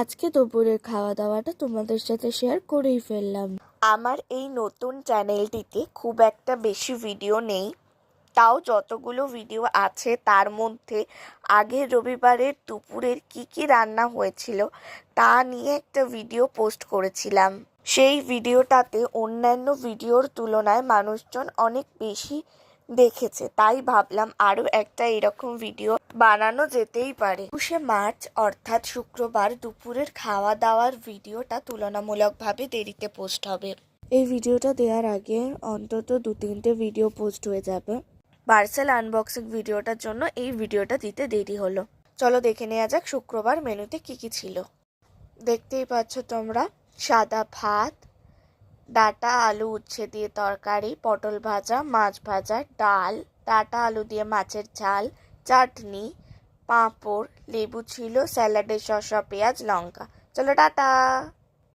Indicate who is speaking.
Speaker 1: আজকে দুপুরের খাওয়া দাওয়াটা তোমাদের সাথে শেয়ার করেই ফেললাম।
Speaker 2: আমার এই নতুন চ্যানেলটিতে খুব একটা বেশি ভিডিও নেই। তাও যতগুলো ভিডিও আছে, তার মধ্যে আগের রবিবারের দুপুরের কি কি রান্না হয়েছিল, তা নিয়ে একটা ভিডিও পোস্ট করেছিলাম। সেই ভিডিওটাতে অন্যান্য ভিডিওর তুলনায় মানুষজন অনেক বেশি দেখেছে, তাই ভাবলাম আরও একটা এরকম ভিডিও বানানো যেতেই পারে। একুশে মার্চ, অর্থাৎ শুক্রবার দুপুরের খাওয়া দাওয়ার ভিডিওটা তুলনামূলকভাবে দেরিতে পোস্ট হবে।
Speaker 1: এই ভিডিওটা দেওয়ার আগে অন্তত দু তিনটে ভিডিও পোস্ট হয়ে যাবে।
Speaker 2: পার্সেল আনবক্সিং ভিডিওটার জন্য এই ভিডিওটা দিতে দেরি হলো। চলো দেখে নেওয়া যাক শুক্রবার মেনুতে কি কি ছিল। দেখতেই পাচ্ছ তোমরা সাদা ভাত ডাটা আলু উচ্ছে দিয়ে তরকারি, পটল ভাজা, মাছ ভাজা, ডাল, ডাটা আলু দিয়ে মাছের ঝাল, চাটনি, পাঁপড়, লেবু ছিল স্যালাডে শসা, পেঁয়াজ, লঙ্কা। চলো, টাটা!